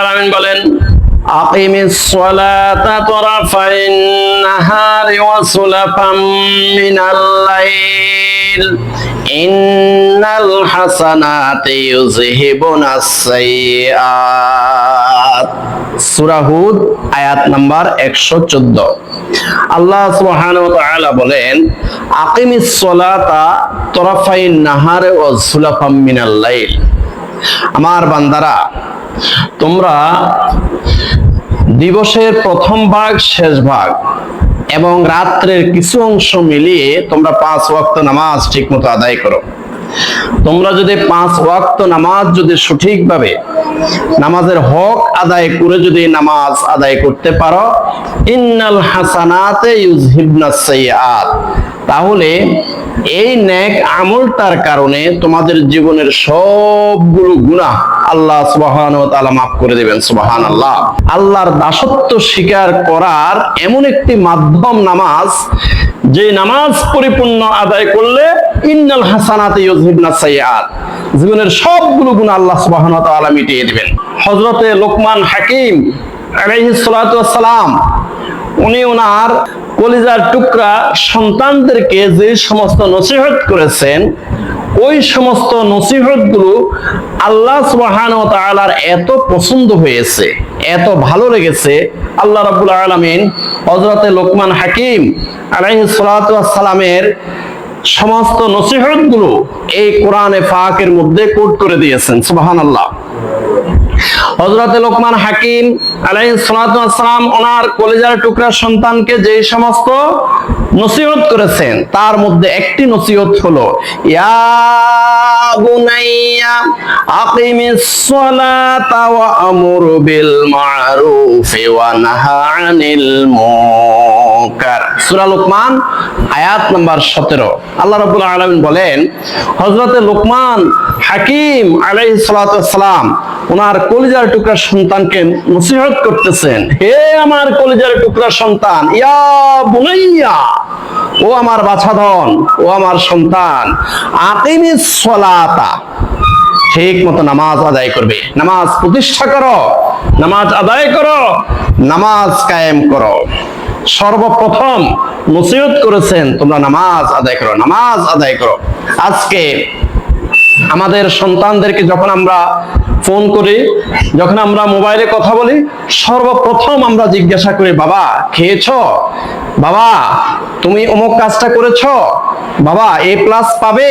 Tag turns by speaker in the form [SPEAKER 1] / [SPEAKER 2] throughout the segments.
[SPEAKER 1] আলামিন বলেন আয়াত নাম্বার 114 আল্লাহ সুবহানাহু বলেন, আকিমিস তরাফাইন নাহারি ওয়া সুলাফাম আমার বান্দারা তোমরা দিবসের প্রথম ভাগ, শেষ ভাগ এবং রাত্রের কিছু অংশ মিলিয়ে তোমরা পাঁচ ওয়াক্ত নামাজ ঠিক মতো আদায় করো। তোমরা যদি পাঁচ ওয়াক্ত নামাজ যদি সঠিকভাবে নামাজের হক আদায় করে যদি নামাজ আদায় করতে পারো, ইন্নাল হাসানাতে ইউজহিবনাস সাইয়্যাত। তাহলে এই নেক আমলটার কারণে তোমাদের জীবনের সবগুলো গুনাহ আল্লাহ সুবহানাহু ওয়া তাআলা মাফ করে দিবেন, সুবহানাল্লাহ। আল্লাহর দাসত্ব স্বীকার করার এমন একটি মাধ্যম নামাজ, যে নামাজ পরিপূর্ণ আদায় করলে ইন্নাল হাসানাতে ইউযহিবনাস সাইয়্যাত। জীবনের সবগুলো গুনাহ আল্লাহ সুবহানাহু ওয়া তাআলা মিটিয়ে দিবেন। হযরতে লোকমান হাকিম আলাইহিস সালাম, উনি ওনার কলিজার টুকরা সন্তানদেরকে যে সমস্ত নসিহত করেছেন, ওই সমস্ত নসিহতগুলো আল্লাহ সুবহান ও তাআলার এত পছন্দ হয়েছে, এত ভালো লেগেছে। আল্লাহ রাব্বুল আলামিন হযরতে লোকমান হাকিম আলাইহিস সালাতু ওয়াস সালামের সমস্ত নসিহতগুলো এই কোরআনে ফাকের মধ্যে কোট করে দিয়েছেন, সুবহানাল্লাহ। হজরতে লোকমান হাকিম আলাইসালাম ওনার কলেজার টুকরা সন্তানকে যে সমস্ত নসিহত করেছেন, তার মধ্যে একটি নসিহত হলো, ইয়া বুনাইয়া বিল মারুফি ওয়া আনিল সূরা লোকমান, আয়াত নাম্বার 17 আল্লাহ রাব্বুল আলামিন বলেন, হযরতে লোকমান হাকিম ওয়াস সালাম ওনার কলিজার টুকরা সন্তানকে নসিহত করতেছেন। হে আমার কলিজার টুকরা সন্তান, ইয়া বুনাইয়া, ও আমার বাছাধন, ও আমার সন্তান, আকিমিস সালাতা, ঠিক মতো নামাজ আদায় করবে। নামাজ প্রতিষ্ঠা করো, নামাজ আদায় করো, নামাজ কায়েম করো। সর্বপ্রথম নসিহত করেছেন, তোমরা নামাজ আদায় করো, নামাজ আদায় করো। আজকে আমাদের সন্তানদেরকে যখন আমরা ফোন করে যখন আমরা মোবাইলে কথা বলি, সর্বপ্রথম আমরা জিজ্ঞাসা করি, বাবা, খেয়েছ? বাবা, তুমি অমুক কাজটা করেছ? বাবা, এ প্লাস পাবে?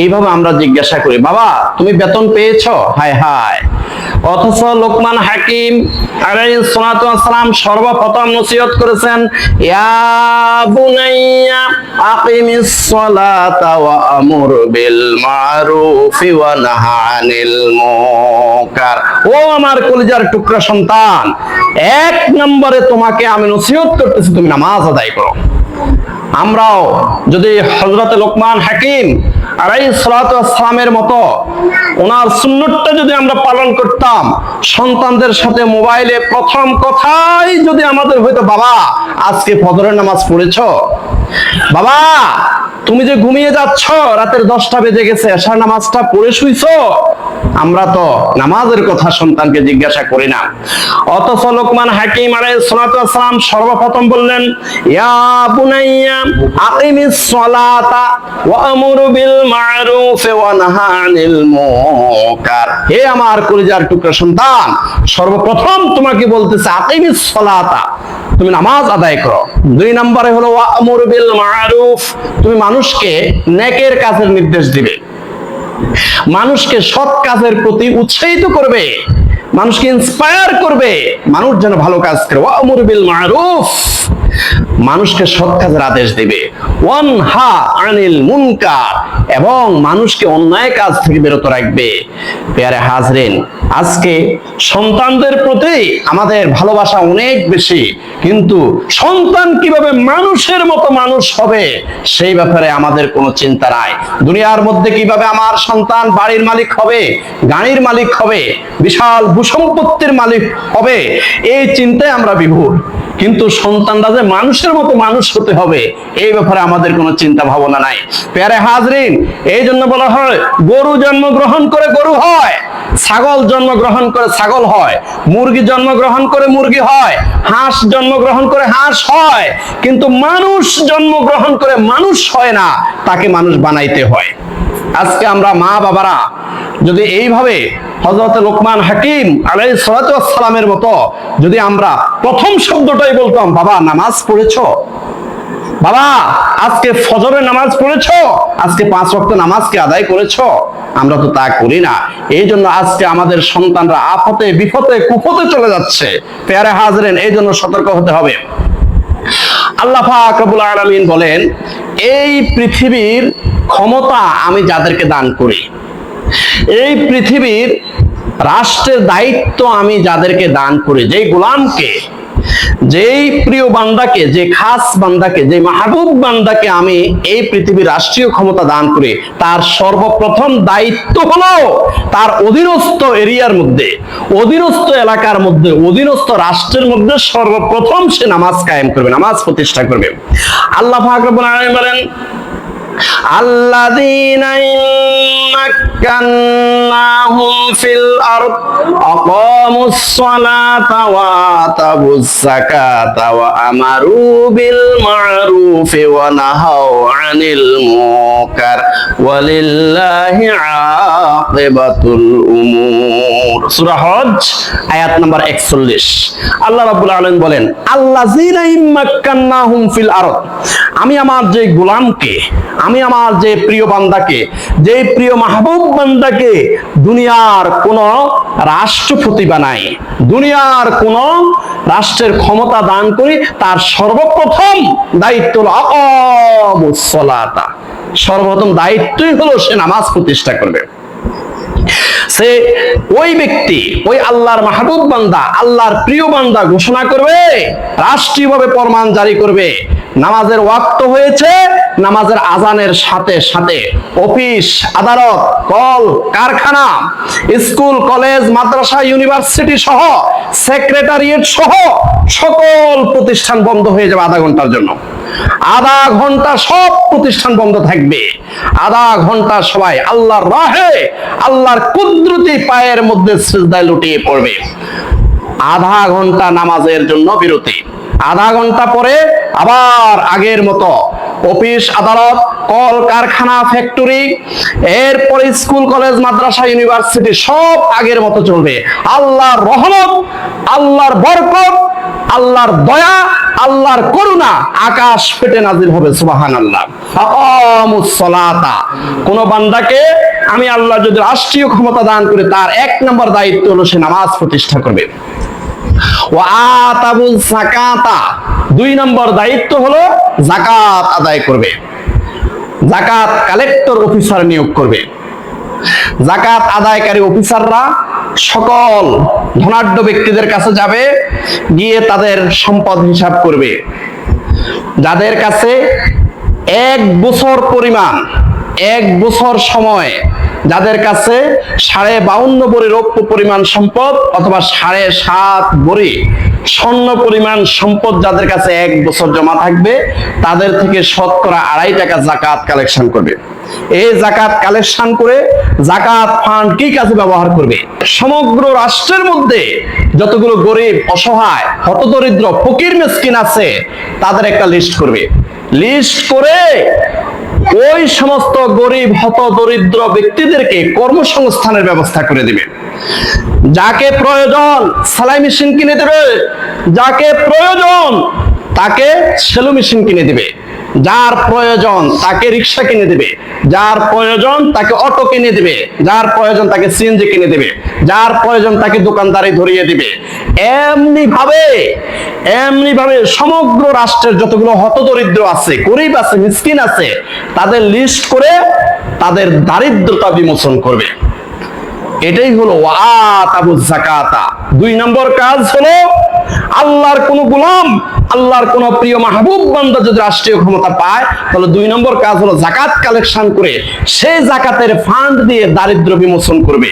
[SPEAKER 1] এইভাবে আমরা জিজ্ঞাসা করি, বাবা, তুমি বেতন পেয়েছ? হায় হায়। অথচ লোকমান হাকিম সালাম সর্বপ্রথম নসিহত করেছেন ওয়া বিল মারুফি ওয়া নাহা আনিল মুনকার ও আমার কলিজার টুকরা সন্তান, এক নম্বরে তোমাকে আমি নসিহত করতেছি, তুমি নামাজ আদায় করো। আমরাও যদি হজরত লোকমান হাকিম সালামের মতো ওনার সুন্নতটা যদি আমরা পালন করতাম, সন্তানদের সাথে মোবাইলে প্রথম কথাই যদি আমাদের হয়তো বাবা, আজকে ফজরের নামাজ পড়েছ? বাবা তুমি যে ঘুমিয়ে যাচ্ছ, রাতের দশটা বেজে গেছে এশার নামাজটা পড়ে শুইছ? আমরা তো নামাজের কথা সন্তানকে জিজ্ঞাসা করি না। অথচ লোকমান হাকিম ওয়াস সালাম সর্বপ্রথম বললেন, ইয়া বুনাইয়া, আকিমিস সালাতা ওয়া আমুর বিল মারুফ ওয়া নাহা আনিল মুনকার। হে আমার কলিজার টুকরা সন্তান, সর্বপ্রথম তোমাকে বলতেছে, আকিমিস সালাতা। তুমি নামাজ আদায় করো। দুই নম্বরে হলো মারুফ তুমি মানুষকে নেকের কাজের নির্দেশ দিবে। মানুষকে সৎ কাজের প্রতি উৎসাহিত করবে। মানুষকে ইন্সপায়ার করবে। মানুষ যেন ভালো কাজ করে। মারুফ মানুষকে সৎ কাজের আদেশ দিবে। ওয়ান হা আনিল মুনকার, এবং মানুষকে অন্যায় কাজ থেকে বিরত রাখবে। পেয়ারে হাজরেন, আজকে সন্তানদের প্রতি আমাদের ভালোবাসা অনেক বেশি, কিন্তু সন্তান কীভাবে মানুষের মতো মানুষ হবে, সেই ব্যাপারে আমাদের কোনো চিন্তা নাই। দুনিয়ার মধ্যে কীভাবে আমার সন্তান বাড়ির মালিক হবে, গাড়ির মালিক হবে, বিশাল ভূসম্পত্তির মালিক হবে, এই চিন্তায় আমরা বিভোর। কিন্তু সন্তানরা যে মানুষের মতো মানুষ হতে হবে, এই ব্যাপারে আমাদের কোনো চিন্তা ভাবনা নাই। প্যারে হাজরিন, এই জন্য বলা হয়, গরু জন্মগ্রহণ করে গরু হয়, ছাগল জন্মগ্রহণ করে ছাগল হয়, মুরগি জন্মগ্রহণ করে মুরগি হয়, হাঁস জন্মগ্রহণ করে হাঁস হয়, কিন্তু মানুষ জন্মগ্রহণ করে মানুষ হয় না, তাকে মানুষ বানাইতে হয়। আজকে আমরা মা বাবারা যদি এইভাবে হজরত লোকমান হাকিম আলাই সালামের মতো যদি আমরা প্রথম শব্দটাই বলতাম, বাবা, নামাজ পড়েছো? বাবা, আজকে ফজরের নামাজ পড়েছো? আজকে পাঁচ ওয়াক্ত নামাজকে আদায় করেছ? আমরা তো তা করি না। এই জন্য আজকে আমাদের সন্তানরা আফতে বিপদে কুপতে চলে যাচ্ছে। পেয়ারে হাজরেন এই জন্য সতর্ক হতে হবে। আল্লাহ পাক রব্বুল আলামিন বলেন, এই পৃথিবীর ক্ষমতা আমি যাদেরকে দান করি এই পৃথিবীর রাষ্ট্রের দায়িত্ব আমি যাদেরকে দান করি, যেই গোলামকে, যেই প্রিয় বান্দাকে, যে খাস বান্দাকে, যে মাহবুব বান্দাকে আমি এই পৃথিবীর রাষ্ট্রীয় ক্ষমতা দান করি, তার সর্বপ্রথম দায়িত্ব হলো তার অধীনস্থ এরিয়ার মধ্যে, অধীনস্থ এলাকার মধ্যে, অধীনস্থ রাষ্ট্রের মধ্যে সর্বপ্রথম সে নামাজ কায়েম করবে, নামাজ প্রতিষ্ঠা করবে। আল্লাহ ফাকরবুল আলম বলেন الذين إن مكناهم في الأرض أقاموا الصلاة وآتوا الزكاة وأمروا بالمعروف ونهوا عن المنكر ولله عاقبة الأمور سورة হজ আয়াত নাম্বার 41 আল্লাহ রাব্বুল আলামিন বলেন আল্লাযীনা ইম্মাক্কান্নাহুম ফিল আরদ আমি আমার যে গোলামকে, আমি আমার যে প্রিয় বান্দাকে, যে প্রিয় মাহবুব বান্দাকে দুনিয়ার কোন রাষ্ট্রপতি বানাই, দুনিয়ার কোন রাষ্ট্রের ক্ষমতা দান করি, তার সর্বপ্রথম দায়িত্ব আকামুসসালাতা সর্বপ্রথম দায়িত্বই হলো সে নামাজ প্রতিষ্ঠা করবে। সে ওই ব্যক্তি, ওই আল্লাহর মাহবুব বান্দা, আল্লাহর প্রিয় বান্দা ঘোষণা করবে, রাষ্ট্রীয়ভাবে প্রমাণ জারি করবে। নামাজের ওয়াক্ত হয়েছে, নামাজের আজানের সাথে সাথে অফিস, আদালত, কল, কারখানা, স্কুল, কলেজ, মাদ্রাসা, ইউনিভার্সিটি সহ সেক্রেটারিয়েট সহ সকল প্রতিষ্ঠান বন্ধ হয়ে যাবে আধা ঘণ্টার জন্য। আধা ঘণ্টা সব প্রতিষ্ঠান বন্ধ থাকবে। আধা ঘণ্টা সবাই আল্লাহর রাহে, আল্লাহর কুদরতি পায়ের মধ্যে সিজদায় লুটিয়ে পড়বে। আধা ঘণ্টা নামাজের জন্য বিরতি। আধা ঘণ্টা পরে আবার আগের মতো। অফিস, আদালত কল কারখানা ফ্যাক্টরি, এরপরে স্কুল, কলেজ, মাদ্রাসা, ইউনিভার্সিটি সব আগের মতো চলবে। আল্লাহর রহমত, আল্লাহর বরকত, আল্লাহর দয়া, আল্লাহর করুণা আকাশ ফেটে নাজিল হবে সুবাহান আল্লাহ কোন বান্দাকে আমি আল্লাহ যদি রাষ্ট্রীয় ক্ষমতা দান করে, তার এক নম্বর দায়িত্ব হলো সে নামাজ প্রতিষ্ঠা করবে। ও আতাবুল জাকাতা দুই নম্বর দায়িত্ব হলো জাকাত আদায় করবে। জাকাত কালেক্টর অফিসার নিয়োগ করবে। জাকাত আদায়কারী অফিসাররা সকল ধনাঢ্য ব্যক্তিদের কাছে যাবে, গিয়ে তাদের সম্পদ হিসাব করবে। যাদের কাছে এক বছর পরিমাণ, এক বছর সময় যাদের কাছে সাড়ে বাউন্ন বড়ি রৌপ্য পরিমাণ সম্পদ অথবা সাড়ে সাত বড়ি স্বর্ণ পরিমাণ সম্পদ যাদের কাছে এক বছর জমা থাকবে, তাদের থেকে শতকরা আড়াই টাকা জাকাত কালেকশন করবে। এই জাকাত কালেকশন করে জাকাত ফান্ড কি কাজে ব্যবহার করবে? সমগ্র রাষ্ট্রের মধ্যে যতগুলো গরিব, অসহায়, হতদরিদ্র, ফকির, মেসকিন আছে, তাদের একটা লিস্ট করবে। লিস্ট করে ওই সমস্ত গরিব, হত দরিদ্র ব্যক্তিদেরকে কর্মসংস্থানের ব্যবস্থা করে দিবে। যাকে প্রয়োজন সেলাই মেশিন কিনে দেবে, যাকে প্রয়োজন তাকে সেলু মেশিন কিনে দিবে। যার প্রয়োজন তাকে রিক্সা কিনে দিবে, যার প্রয়োজন তাকে অটো কিনে দিবে, যার প্রয়োজন তাকে সিএনজি কিনে দিবে, যার প্রয়োজন তাকে দোকানদারি ধরিয়ে দিবে। এমনি ভাবে এমনি ভাবে সমগ্র রাষ্ট্রের যতগুলো হতদরিদ্র আছে, গরিব আছে, মিসকিন আছে, তাদের লিস্ট করে তাদের দারিদ্রতা বিমোচন করবে। এটাই হলো ওয়াতাবু জাকাতা। দুই নম্বর কাজ হলো আল্লাহর কোন গোলাম, আল্লাহর কোন প্রিয় মাহবুব বান্দা যদি রাষ্ট্রীয় ক্ষমতা পায়, তাহলে দুই নম্বর কাজ হলো জাকাত কালেকশন করে সেই জাকাতের ফান্ড দিয়ে দারিদ্র বিমোচন করবে।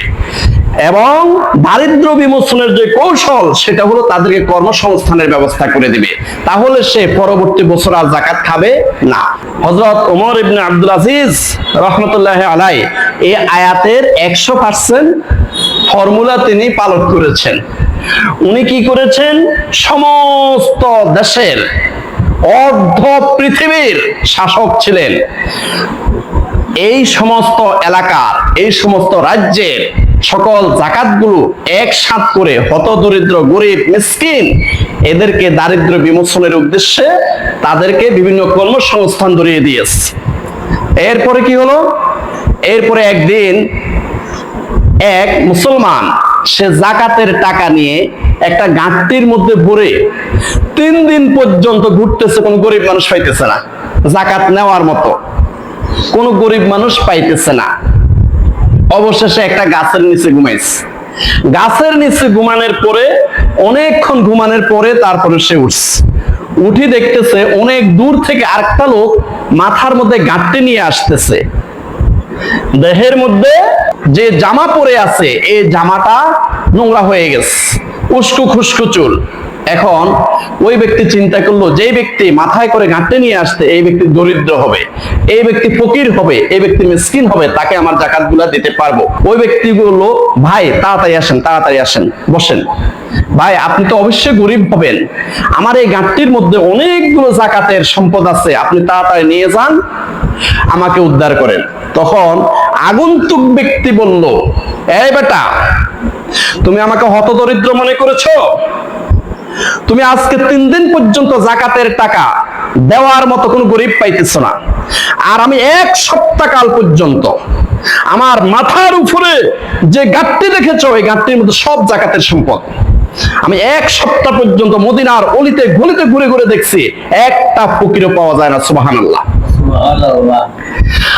[SPEAKER 1] এবং দারিদ্র বিমোচনের যে কৌশল, সেটা হলো তাদেরকে কর্মসংস্থানের ব্যবস্থা করে দিবে। তাহলে সে পরবর্তী বছর আর জাকাত খাবে না। হজরত ওমর ইবনে আব্দুল আজিজ রহমতুল্লাহ আলাই এই আয়াতের একশো পার্সেন্ট ফর্মুলা তিনি পালন করেছেন। উনি কি করেছেন? সমস্ত দেশের অর্ধ পৃথিবীর শাসক ছিলেন। এই সমস্ত এলাকার এই সমস্ত রাজ্যের সকল জাকাতগুলো একসাথ করে হত দরিদ্র, গরিব, মিসকিন এদেরকে দারিদ্র বিমোচনের উদ্দেশ্যে তাদেরকে বিভিন্ন কর্মসংস্থান ধরিয়ে দিয়েছে। এরপরে কি হলো? এরপরে একদিন এক মুসলমান সে জাকাতের টাকা নিয়ে একটা গাঁটটির মধ্যে ভরে তিন দিন পর্যন্ত ঘুরতেছে, কোনো গরিব মানুষ পাইতেছে না। জাকাত নেওয়ার মতো কোনো গরিব মানুষ পাইতেছে না। অবশেষে একটা গাছের নিচে ঘুমাইছে। গাছের নিচে ঘুমানোর পরে, অনেকক্ষণ ঘুমানোর পরে তারপরে সে উঠছে। উঠি দেখতেছে অনেক দূর থেকে আরেকটা লোক মাথার মধ্যে গাঁটটি নিয়ে আসতেছে। দেহের মধ্যে যে জামা পরে আছে, এই জামাটা নোংরা হয়ে গেছে। উস্কু খুস্কু চুল। এখন ওই ব্যক্তি চিন্তা করল যে ব্যক্তি মাথায় করে ঘাটতে নিয়ে আসতে এই ব্যক্তি দরিদ্র হবে, এই ব্যক্তি ফকির হবে, এই ব্যক্তি মিসকিন হবে, তাকে আমার জাকাতগুলা দিতে পারব। ওই ব্যক্তি বলল, ভাই, তাড়াতাড়ি আসেন তাড়াতাড়ি আসেন, বসেন। ভাই, আপনি তো অবশ্যই গরিব হবেন। আমার এই গাঁটটির মধ্যে অনেকগুলো জাকাতের সম্পদ আছে, আপনি তাড়াতাড়ি নিয়ে যান, আমাকে উদ্ধার করেন। তখন আগন্তুক ব্যক্তি বলল, এই বেটা, তুমি আমাকে হতদরিদ্র মনে করেছ? তুমি আজকে তিন দিন পর্যন্ত জাকাতের টাকা দেওয়ার মতো কোনো গরিব পাইতেছ না। আর আমি এক সপ্তাহ কাল পর্যন্ত আমার মাথার উপরে যে গাঁটটি দেখেছ ওই গাঁটটির মধ্যে সব জাকাতের সম্পদ। আমি এক সপ্তাহ পর্যন্ত মদিনার অলিতে গলিতে ঘুরে ঘুরে দেখছি, একটা ফকিরও পাওয়া যায় না আল্লাহ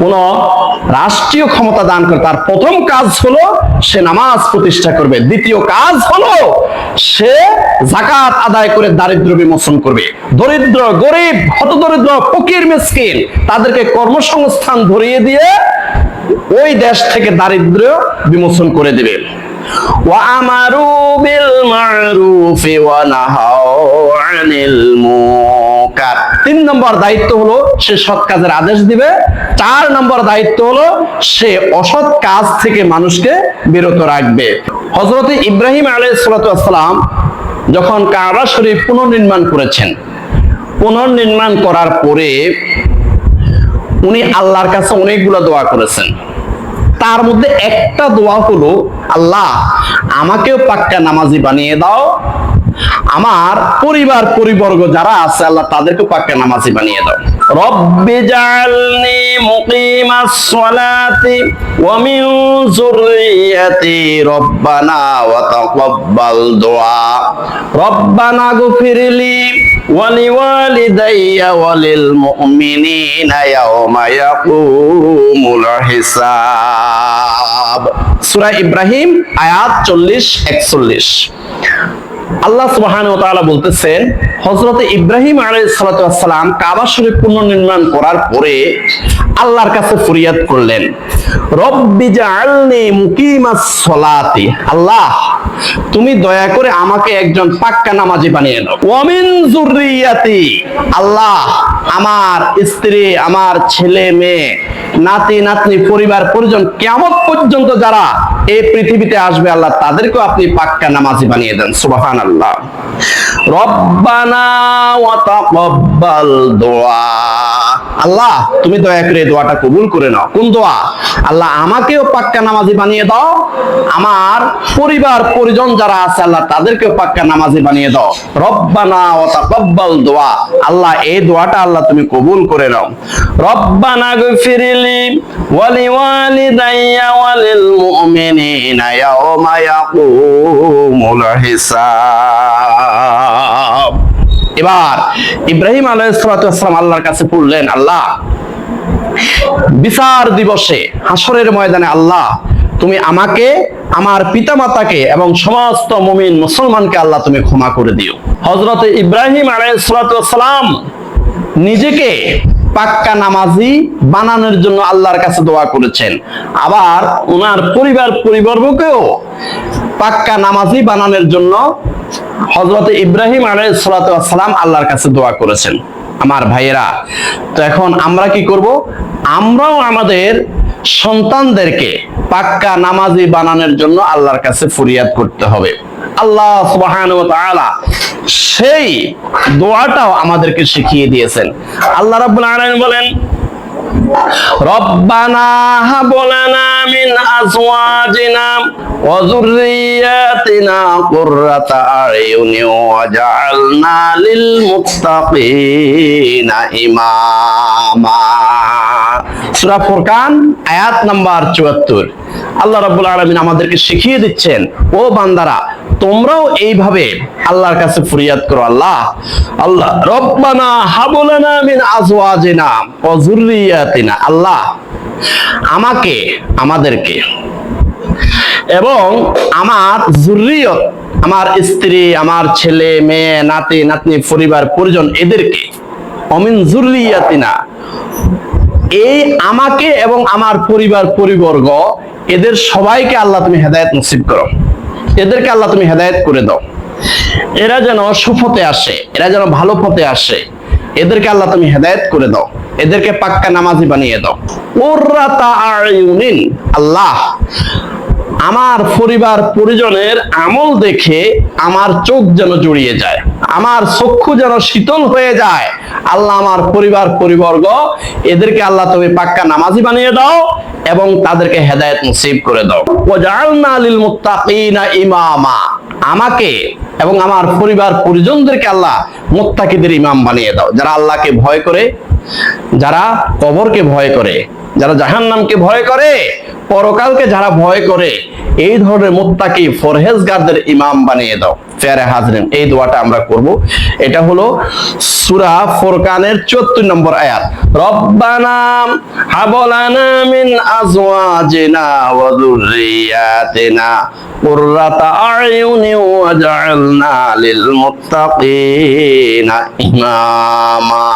[SPEAKER 1] কোন রাষ্ট্রীয় ক্ষমতা দান করে তার প্রথম কাজ হলো সে নামাজ প্রতিষ্ঠা করবে দ্বিতীয় কাজ হলো সে জাকাত আদায় করে দারিদ্র বিমোচন করবে দরিদ্র গরিব হতদরিদ্র ফকির মিসকিন তাদেরকে কর্মসংস্থান ধরিয়ে দিয়ে ওই দেশ থেকে দারিদ্র বিমোচন করে দিবে وأمروا بالمعروف ونهوا عن المنكر তিন নম্বর দায়িত্ব হলো সে সৎ কাজের আদেশ দিবে। চার নম্বর দায়িত্ব হলো সে অসৎ কাজ থেকে মানুষকে বিরত রাখবে। হজরত ইব্রাহিম আলাইসালাম যখন কাবা শরীফ পুনর্নির্মাণ করেছেন, পুনর্নির্মাণ করার পরে উনি আল্লাহর কাছে অনেকগুলো দোয়া করেছেন। তার মধ্যে একটা দোয়া হলো, আল্লাহ, আমাকেও পাক্কা নামাজি বানিয়ে দাও আমার পরিবার, পরিবর্গ যারা আছে, আল্লাহ তাদেরকে পাক্কা নামাজি বানিয়ে দাও। রব্বি জাআলনি মুকিমাস সালাতি ওয়া মিন যুররিয়াতি রব্বানা ওয়া তাকাব্বাল দুআ রব্বানা গফিরলি ওয়া লিওয়ালিদাইয়া ওয়া লিল মুমিনিনা ইয়াওমা ইয়াকুমুল হিসাব। সূরা ইব্রাহিম, আয়াত 40 41 আল্লাহ সুবহান ইব্রাহিম ওয়াসসালাম কাবা শরীফ পুনর্নির্মাণ করার পরে আল্লাহর কাছে ফরিয়াদ করলেন, রব্বি সালাতি। আল্লাহ, তুমি দয়া করে আমাকে একজন পাক্কা নামাজি বানিয়ে দাও ওয়ামিন যুররিয়াতি। আল্লাহ, আমার স্ত্রী, আমার ছেলে, মেয়ে, নাতি, নাতনি, পরিবার, পরিজন কেমন পর্যন্ত যারা এই পৃথিবীতে আসবে আল্লাহ, তাদেরকেও আপনি পাক্কা নামাজি বানিয়ে দেন সুবাহান আল্লাহ রব্বানা ওয়া তাকাব্বাল দোয়া। আল্লাহ, তুমি দয়া করে দোয়াটা কবুল করে নাও। কোন দোয়া? আল্লাহ আমাকেও পাক্কা নামাজি বানিয়ে দাও। আমার পরিবার, পরিজন যারা আছে, আল্লাহ তাদেরকেও পাক্কা নামাজি বানিয়ে দাও। রব্বানা ওয়া তাকাব্বাল দোয়া। আল্লাহ, এই দোয়াটা আল্লাহ তুমি কবুল করে নাও। রব্বানা গফিরলি ওয়ালি ওয়ালিদাইয়া ওয়ালিল মুমিনিনা ইয়াওমা ইয়াকুমুল হিসাব। এবার ইব্রাহিম আলাইহিসসালাম আল্লাহর কাছে পড়লেন আল্লাহ, বিচার দিবসে হাসরের ময়দানে আল্লাহ, তুমি আমাকে, আমার পিতামাতাকে এবং সমস্ত মুমিন মুসলমানকে আল্লাহ তুমি ক্ষমা করে দিও। হজরত ইব্রাহিম আলাইসালাম নিজেকে পাক্কা নামাজি বানানোর জন্য আল্লাহর কাছে দোয়া করেছেন। আবার ওনার পরিবার পরিবর্গকেও পাক্কা নামাজি বানানোর জন্য হজরত ইব্রাহিম আলাইসালাম আল্লাহর কাছে দোয়া করেছেন। আমার ভাইয়েরা, তো এখন আমরা কি করব? আমরাও আমাদের সন্তানদেরকে পাক্কা নামাজি বানানোর জন্য আল্লাহর কাছে ফরিয়াদ করতে হবে। আল্লাহ সেই দোয়াটাও আমাদেরকে শিখিয়ে দিয়েছেন। আল্লাহ রাব্বুল আলামিন বলেন রব্বানা হাব লানা মিন আয়াত নাম্বার 74 আল্লাহ রাব্বুল আলামিন আমাদেরকে শিখিয়ে দিচ্ছেন, ও বান্দারা তোমরাও এইভাবে আল্লাহর কাছে ফরিয়াদ করো, আল্লাহ আল্লাহ, রব্বানা হাবলানা মিন আজওয়াজিনা ওয়া যুররিয়াতিনা, আল্লাহ, আমাকে, আমাদেরকে এবং আমার জুরিয়ত আমার স্ত্রী, আমার ছেলে, মেয়ে, নাতি, নাতনি, পরিবার, পরিজন, এদেরকে অমিন জুরিয়াতিনা এই আমাকে এবং আমার পরিবার, পরিবর্গ, এদের সবাইকে আল্লাহ তুমি হেদায়েত নসিব করো। এদেরকে আল্লাহ তুমি হেদায়ত করে দাও। এরা যেন সুফতে আসে, এরা যেন ভালো পথে আসে, এদেরকে আল্লাহ তুমি হেদায়ত করে দাও। এদেরকে পাক্কা নামাজি বানিয়ে দাও। আল্লাহ, আমার পরিবার পরিজনের আমল দেখে আমার চোখ যেন জড়িয়ে যায়। আমার চক্ষু যেন শীতল হয়ে যায়। আল্লাহ আমার পরিবার, পরিবর্গ, এদেরকে আল্লাহ তুমি পাক্কা নামাজি বানিয়ে দাও এবং তাদেরকে হেদায়েত নসিব করে দাও। লিল মুত্তাকিনা ইমামা। আমাকে এবং আমার পরিবার, পরিজনদেরকে আল্লাহ মুত্তাকিদের ইমাম বানিয়ে দাও। যারা আল্লাহকে ভয় করে, যারা কবরকে ভয় করে যারা জাহান্নামকে ভয় করে, পরকালকে যারা ভয় করে, এই ধরনের মুত্তাকি ফরহেজগারদের ইমাম বানিয়ে দাও। ফেয়ারে হাজরিন, এই দোয়াটা আমরা করব। এটা হলো সূরা ফুরকানের 74 নম্বর আয়াত। রব্বানা হাবলানা মিন আজওয়াজিনা ওয়া যুররিয়াতিনা আয়ুনি ওয়াজআলনা লিল মুত্তাকিনা ইমামা।